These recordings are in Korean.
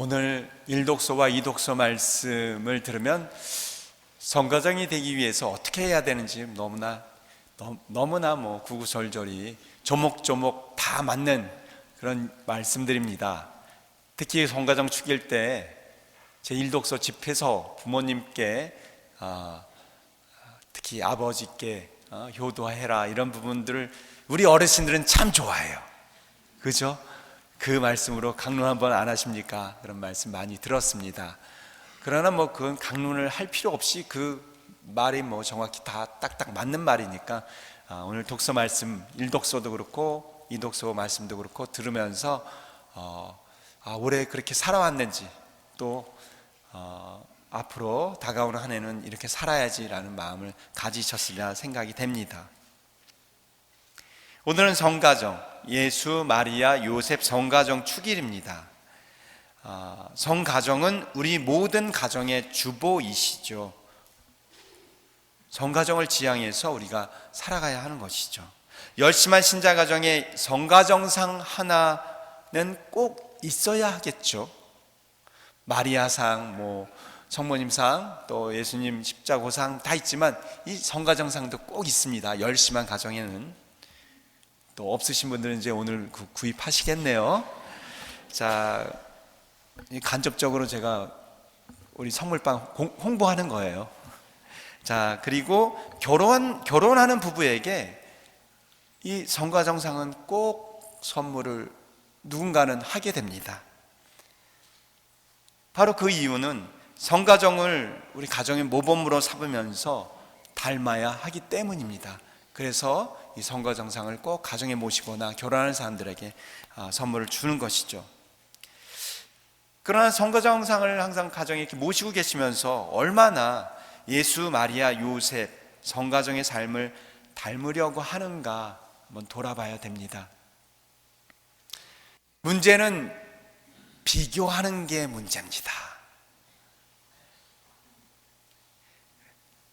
오늘 일독서와 이독서 말씀을 들으면 성가정이 되기 위해서 어떻게 해야 되는지 너무나 너무- 너무나 뭐 구구절절히 조목조목 다 맞는 그런 말씀들입니다. 특히 성가정 축일 때제 일독서 집에서 부모님께 아, 특히 아버지께 어, 효도해라 이런 부분들을 우리 어르신들은 참 좋아해요. 그죠? 그 말씀으로 강론 한번 안 하십니까? 그런 말씀 많이 들었습니다. 그러나 뭐 그건 강론을 할 필요 없이 그 말이 뭐 정확히 다 딱딱 맞는 말이니까 아, 오늘 독서 말씀 일독서도 그렇고 이독서 말씀도 그렇고 들으면서 어, 아, 올해 그렇게 살아왔는지 또 어, 앞으로 다가오는 한 해는 이렇게 살아야지라는 마음을 가지셨으리라 생각이 됩니다. 오늘은 성가정, 예수, 마리아, 요셉 성가정 축일입니다. 아, 성가정은 우리 모든 가정의 주보이시죠. 성가정을 지향해서 우리가 살아가야 하는 것이죠. 열심한 신자 가정에 성가정상 하나는 꼭 있어야 하겠죠. 마리아상, 뭐 성모님상, 또 예수님 십자고상 다 있지만 이 성가정상도 꼭 있습니다. 열심한 가정에는 또 없으신 분들은 이제 오늘 구- 구입하시겠네요. 자, 이 간접적으로 제가 우리 선물방 공- 홍보하는 거예요. 자, 그리고 결혼 결혼하는 부부에게 이 성가정상은 꼭 선물을 누군가는 하게 됩니다. 바로 그 이유는 성가정을 우리 가정의 모범으로 삼으면서 닮아야 하기 때문입니다. 그래서 이 성가정상을 꼭 가정에 모시거나 결혼하는 사람들에게 아, 선물을 주는 것이죠. 그러나 성가정상을 항상 가정에 이렇게 모시고 계시면서 얼마나 예수, 마리아, 요셉, 성가정의 삶을 닮으려고 하는가 한번 돌아봐야 됩니다. 문제는 비교하는 게 문제입니다.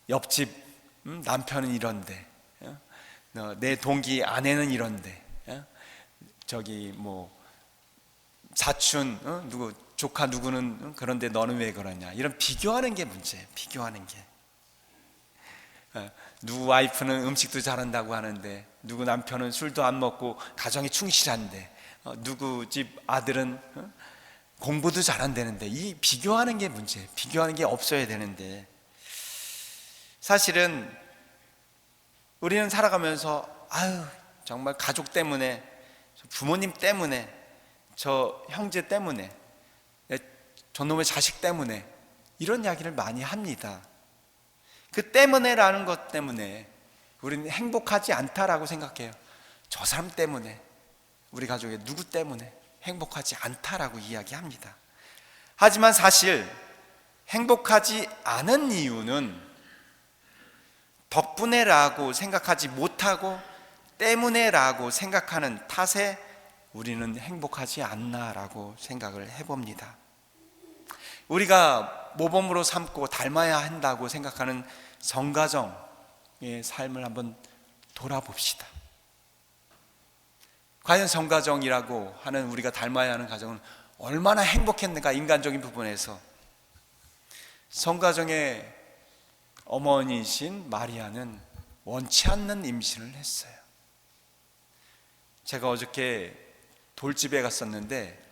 옆집 음, 남편은 이런데, 내 동기 아내는 이런데, 어? 저기 뭐 사춘 어? 누구 조카 누구는 어? 그런데 너는 왜 그러냐 이런 비교하는 게 문제예요. 비교하는 게. 어, 누구 와이프는 음식도 잘한다고 하는데 누구 남편은 술도 안 먹고 가정에 충실한데 어, 누구 집 아들은 어? 공부도 잘한다는데 이 비교하는 게 문제예요. 비교하는 게 없어야 되는데 사실은 우리는 살아가면서 아유 정말 가족 때문에 저 부모님 때문에 저 형제 때문에 내 저놈의 자식 때문에 이런 이야기를 많이 합니다. 그 때문에라는 것 때문에 우리는 행복하지 않다라고 생각해요. 저 사람 때문에 우리 가족의 누구 때문에 행복하지 않다라고 이야기합니다. 하지만 사실 행복하지 않은 이유는 덕분에라고 생각하지 못하고 때문에라고 생각하는 탓에 우리는 행복하지 않나라고 생각을 해봅니다. 우리가 모범으로 삼고 닮아야 한다고 생각하는 성가정의 삶을 한번 돌아봅시다. 과연 성가정이라고 하는 우리가 닮아야 하는 가정은 얼마나 행복했는가 인간적인 부분에서 성가정의 어머니신 마리아는 원치 않는 임신을 했어요. 제가 어저께 돌집에 갔었는데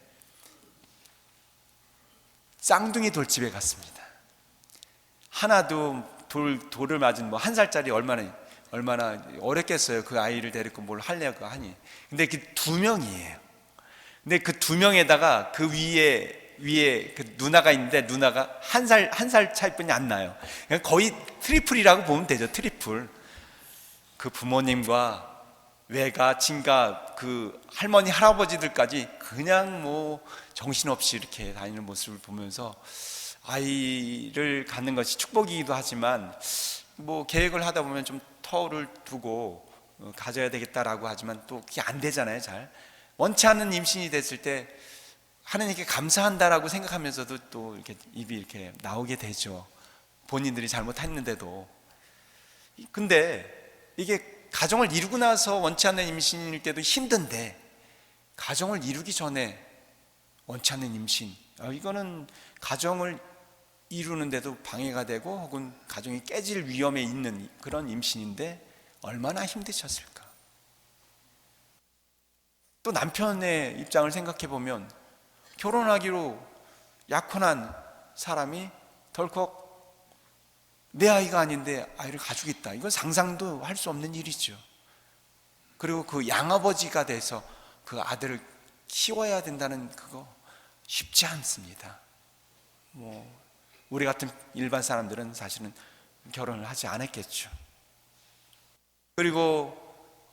쌍둥이 돌집에 갔습니다. 하나도 돌 돌을 맞은 뭐 한 살짜리 얼마나 얼마나 어렵겠어요. 그 아이를 데리고 뭘 하려고 하니. 근데 그 두 명이에요. 근데 그 두 명에다가 그 위에 위에 그 누나가 있는데 누나가 한 살 한 살 차이뿐이 안 나요. 그냥 거의 트리플이라고 보면 되죠. 트리플. 그 부모님과 외가, 친가, 그 할머니, 할아버지들까지 그냥 뭐 정신없이 이렇게 다니는 모습을 보면서 아이를 갖는 것이 축복이기도 하지만 뭐 계획을 하다 보면 좀 터를 두고 어, 가져야 되겠다라고 하지만 또 그게 안 되잖아요, 잘. 원치 않는 임신이 됐을 때 하나님께 감사한다라고 생각하면서도 또 이렇게 입이 이렇게 나오게 되죠. 본인들이 잘못했는데도. 근데 이게 가정을 이루고 나서 원치 않는 임신일 때도 힘든데 가정을 이루기 전에 원치 않는 임신 아, 이거는 가정을 이루는데도 방해가 되고 혹은 가정이 깨질 위험에 있는 그런 임신인데 얼마나 힘드셨을까? 또 남편의 입장을 생각해 보면 결혼하기로 약혼한 사람이 덜컥 내 아이가 아닌데 아이를 가지고 있다. 이건 상상도 할 수 없는 일이죠. 그리고 그 양아버지가 돼서 그 아들을 키워야 된다는 그거 쉽지 않습니다. 뭐 우리 같은 일반 사람들은 사실은 결혼을 하지 않았겠죠. 그리고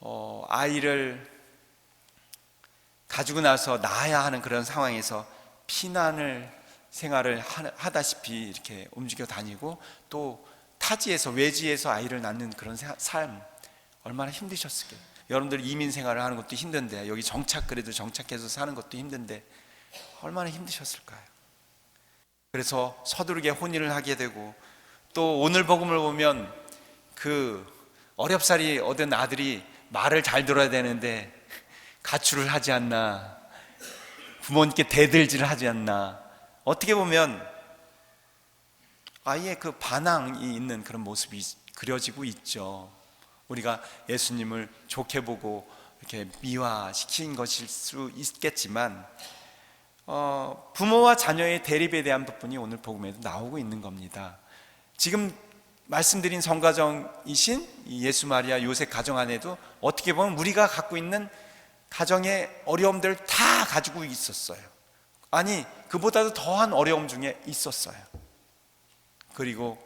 어, 아이를 가지고 나서 낳아야 하는 그런 상황에서 피난을 생활을 하- 하다시피 이렇게 움직여 다니고 또 타지에서 외지에서 아이를 낳는 그런 사- 삶 얼마나 힘드셨을까요? 여러분들 이민 생활을 하는 것도 힘든데 여기 정착 그래도 정착해서 사는 것도 힘든데 얼마나 힘드셨을까요? 그래서 서두르게 혼인을 하게 되고 또 오늘 복음을 보면 그 어렵사리 얻은 아들이 말을 잘 들어야 되는데 가출을 하지 않나 부모님께 대들지를 하지 않나 어떻게 보면 아예 그 반항이 있는 그런 모습이 그려지고 있죠. 우리가 예수님을 좋게 보고 이렇게 미화시킨 것일 수 있겠지만 어, 부모와 자녀의 대립에 대한 부분이 오늘 복음에도 나오고 있는 겁니다. 지금 말씀드린 성가정이신 이 예수 마리아 요셉 가정 안에도 어떻게 보면 우리가 갖고 있는 가정의 어려움들을 다 가지고 있었어요. 아니 그보다도 더한 어려움 중에 있었어요. 그리고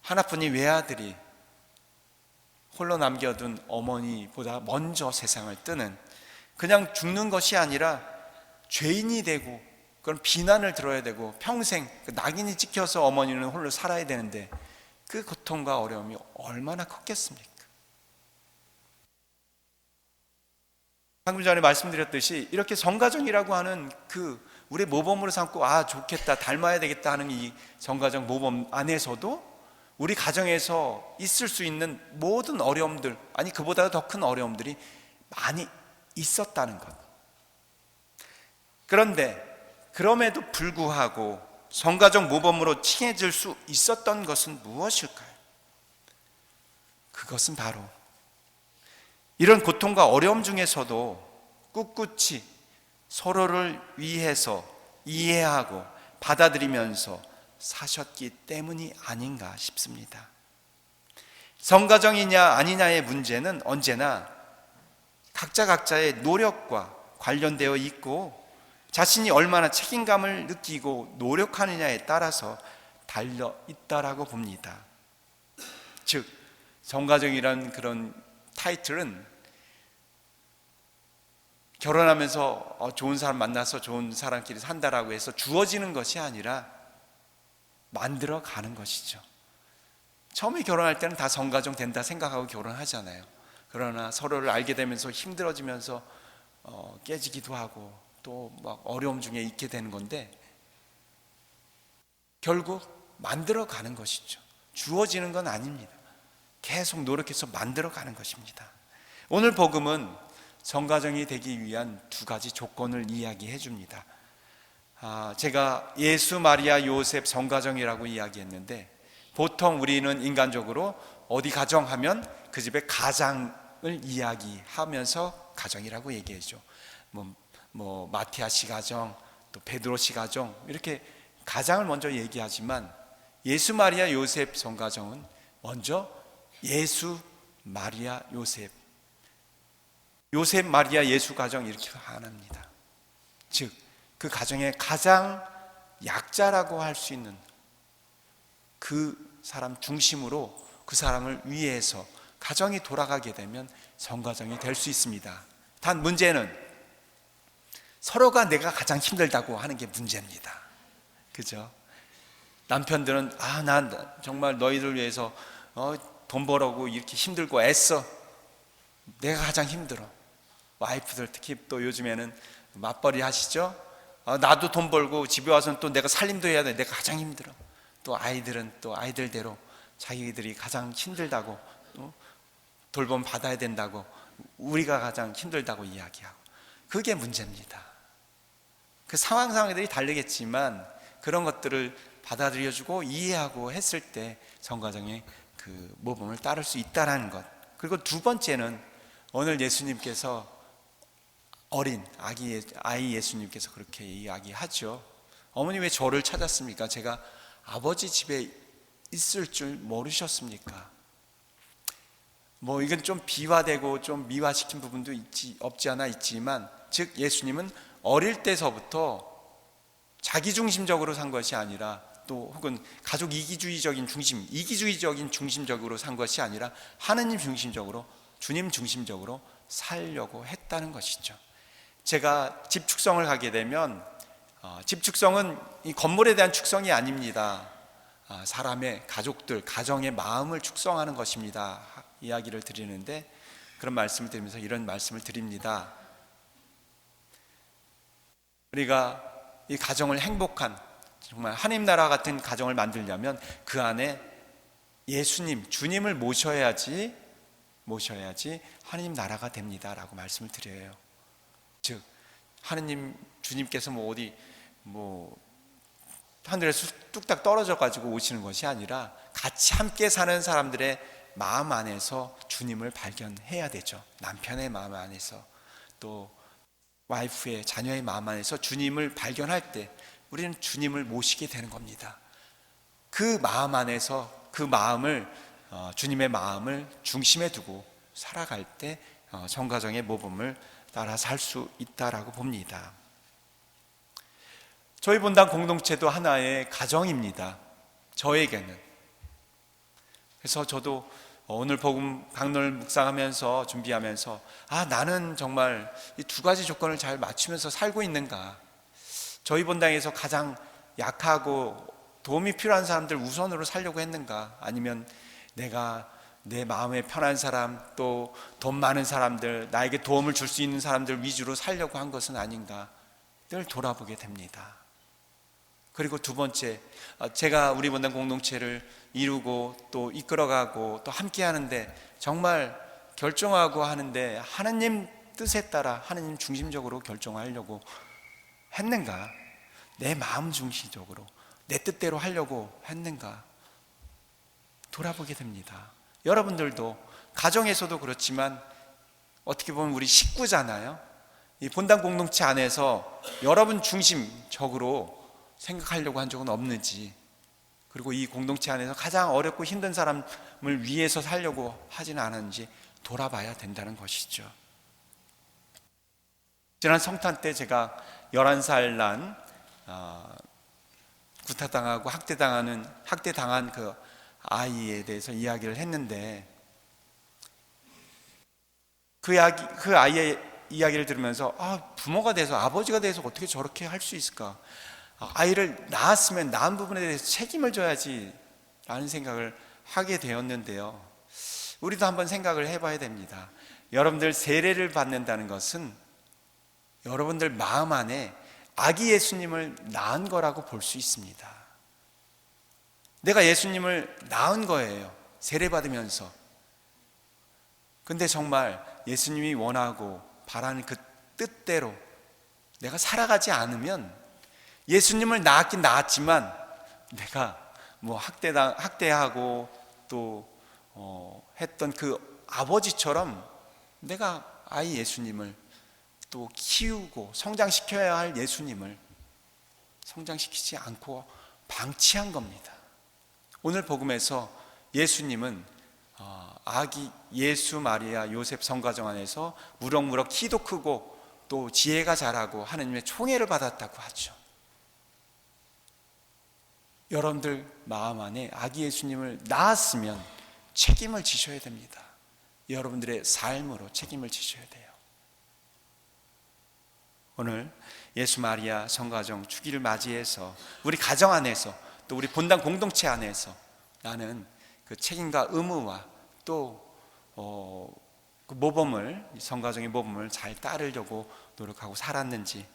하나뿐인 외아들이 홀로 남겨둔 어머니보다 먼저 세상을 뜨는 그냥 죽는 것이 아니라 죄인이 되고 그런 비난을 들어야 되고 평생 그 낙인이 찍혀서 어머니는 홀로 살아야 되는데 그 고통과 어려움이 얼마나 컸겠습니까? 방금 전에 말씀드렸듯이 이렇게 성가정이라고 하는 그 우리 모범으로 삼고 아 좋겠다 닮아야 되겠다 하는 이 성가정 모범 안에서도 우리 가정에서 있을 수 있는 모든 어려움들 아니 그보다 더 큰 어려움들이 많이 있었다는 것. 그런데 그럼에도 불구하고 성가정 모범으로 칭해질 수 있었던 것은 무엇일까요? 그것은 바로 이런 고통과 어려움 중에서도 꿋꿋이 서로를 위해서 이해하고 받아들이면서 사셨기 때문이 아닌가 싶습니다. 성가정이냐 아니냐의 문제는 언제나 각자 각자의 노력과 관련되어 있고 자신이 얼마나 책임감을 느끼고 노력하느냐에 따라서 달려 있다라고 봅니다. 즉 성가정이란 그런 타이틀은 결혼하면서 어, 좋은 사람 만나서 좋은 사람끼리 산다라고 해서 주어지는 것이 아니라 만들어 가는 것이죠. 처음에 결혼할 때는 다 성가정 된다 생각하고 결혼하잖아요. 그러나 서로를 알게 되면서 힘들어지면서 어, 깨지기도 하고 또 막 어려움 중에 있게 되는 건데 결국 만들어 가는 것이죠. 주어지는 건 아닙니다. 계속 노력해서 만들어 가는 것입니다. 오늘 복음은 성가정이 되기 위한 두 가지 조건을 이야기해 줍니다. 아, 제가 예수, 마리아, 요셉 성가정이라고 이야기했는데 보통 우리는 인간적으로 어디 가정하면 그 집의 가장을 이야기하면서 가정이라고 얘기해죠. 뭐, 뭐 마티아 씨 가정, 또 베드로 씨 가정 이렇게 가장을 먼저 얘기하지만 예수, 마리아, 요셉 성가정은 먼저 예수, 마리아, 요셉 요셉, 마리아, 예수 가정 이렇게 안 합니다. 즉, 그 가정의 가장 약자라고 할 수 있는 그 사람 중심으로 그 사람을 위해서 가정이 돌아가게 되면 성가정이 될 수 있습니다. 단 문제는 서로가 내가 가장 힘들다고 하는 게 문제입니다. 그죠? 남편들은 아, 난 정말 너희들 위해서 어, 돈 벌어고 이렇게 힘들고 애써. 내가 가장 힘들어. 와이프들 특히 또 요즘에는 맞벌이 하시죠? 아, 나도 돈 벌고 집에 와서는 또 내가 살림도 해야 돼. 내가 가장 힘들어. 또 아이들은 또 아이들대로 자기들이 가장 힘들다고 또 돌봄 받아야 된다고 우리가 가장 힘들다고 이야기하고 그게 문제입니다. 그 상황 상황들이 다르겠지만 그런 것들을 받아들여주고 이해하고 했을 때 성가정의 그 모범을 따를 수 있다라는 것. 그리고 두 번째는 오늘 예수님께서 어린 아기 예- 아이 예수님께서 그렇게 이야기하죠. 어머니 왜 저를 찾았습니까? 제가 아버지 집에 있을 줄 모르셨습니까? 뭐 이건 좀 비화되고 좀 미화시킨 부분도 있지, 없지 않아 있지만 즉 예수님은 어릴 때서부터 자기 중심적으로 산 것이 아니라 또 혹은 가족 이기주의적인 중심, 이기주의적인 중심적으로 산 것이 아니라 하느님 중심적으로 주님 중심적으로 살려고 했다는 것이죠. 제가 집 축성을 가게 되면 어, 집 축성은 이 건물에 대한 축성이 아닙니다. 아, 사람의 가족들, 가정의 마음을 축성하는 것입니다. 하- 이야기를 드리는데 그런 말씀을 드리면서 이런 말씀을 드립니다. 우리가 이 가정을 행복한 정말 하나님 나라 같은 가정을 만들려면 그 안에 예수님, 주님을 모셔야지 모셔야지 하나님 나라가 됩니다라고 말씀을 드려요. 즉 하느님 주님께서 뭐 어디 뭐 하늘에서 뚝딱 떨어져 가지고 오시는 것이 아니라 같이 함께 사는 사람들의 마음 안에서 주님을 발견해야 되죠. 남편의 마음 안에서 또 와이프의 자녀의 마음 안에서 주님을 발견할 때 우리는 주님을 모시게 되는 겁니다. 그 마음 안에서 그 마음을 어, 주님의 마음을 중심에 두고 살아갈 때 어, 정가정의 모범을 따라 살 수 있다라고 봅니다. 저희 본당 공동체도 하나의 가정입니다. 저에게는. 그래서 저도 오늘 복음 강론을 묵상하면서 준비하면서 아 나는 정말 이 두 가지 조건을 잘 맞추면서 살고 있는가? 저희 본당에서 가장 약하고 도움이 필요한 사람들 우선으로 살려고 했는가? 아니면 내가 내 마음에 편한 사람 또 돈 많은 사람들 나에게 도움을 줄 수 있는 사람들 위주로 살려고 한 것은 아닌가? 늘 돌아보게 됩니다. 그리고 두 번째, 어, 제가 우리 본당 공동체를 이루고 또 이끌어가고 또 함께 하는데 정말 결정하고 하는데 하나님 뜻에 따라 하나님 중심적으로 결정하려고 했는가? 내 마음 중심적으로 내 뜻대로 하려고 했는가? 돌아보게 됩니다. 여러분들도 가정에서도 그렇지만 어떻게 보면 우리 식구잖아요. 이 본당 공동체 안에서 여러분 중심적으로 생각하려고 한 적은 없는지 그리고 이 공동체 안에서 가장 어렵고 힘든 사람을 위해서 살려고 하지는 않았는지 돌아봐야 된다는 것이죠. 지난 성탄 때 제가 11살 난 어, 구타당하고 학대당하는 학대당한 그 아이에 대해서 이야기를 했는데 그 이야기 그 아이의 이야기를 들으면서 아 부모가 돼서 아버지가 돼서 어떻게 저렇게 할 수 있을까? 아, 아이를 낳았으면 낳은 부분에 대해서 책임을 져야지 라는 생각을 하게 되었는데요. 우리도 한번 생각을 해봐야 됩니다. 여러분들 세례를 받는다는 것은 여러분들 마음 안에 아기 예수님을 낳은 거라고 볼 수 있습니다. 내가 예수님을 낳은 거예요. 세례 받으면서. 근데 정말 예수님이 원하고 바라는 그 뜻대로 내가 살아가지 않으면 예수님을 낳았긴 낳았지만 내가 뭐 학대당 학대하고 또 어, 했던 그 아버지처럼 내가 아이 예수님을 또 키우고 성장시켜야 할 예수님을 성장시키지 않고 방치한 겁니다. 오늘 복음에서 예수님은 어, 아기 예수 마리아 요셉 성가정 안에서 무럭무럭 키도 크고 또 지혜가 자라고 하느님의 총애를 받았다고 하죠. 여러분들 마음 안에 아기 예수님을 낳았으면 책임을 지셔야 됩니다. 여러분들의 삶으로 책임을 지셔야 돼요. 오늘 예수 마리아 성가정 주기를 맞이해서 우리 가정 안에서 또 우리 본당 공동체 안에서 나는 그 책임과 의무와 또 어, 그 모범을 성가정의 모범을 잘 따르려고 노력하고 살았는지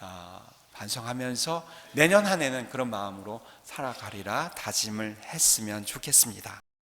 아, 반성하면서 내년 한 해는 그런 마음으로 살아가리라 다짐을 했으면 좋겠습니다.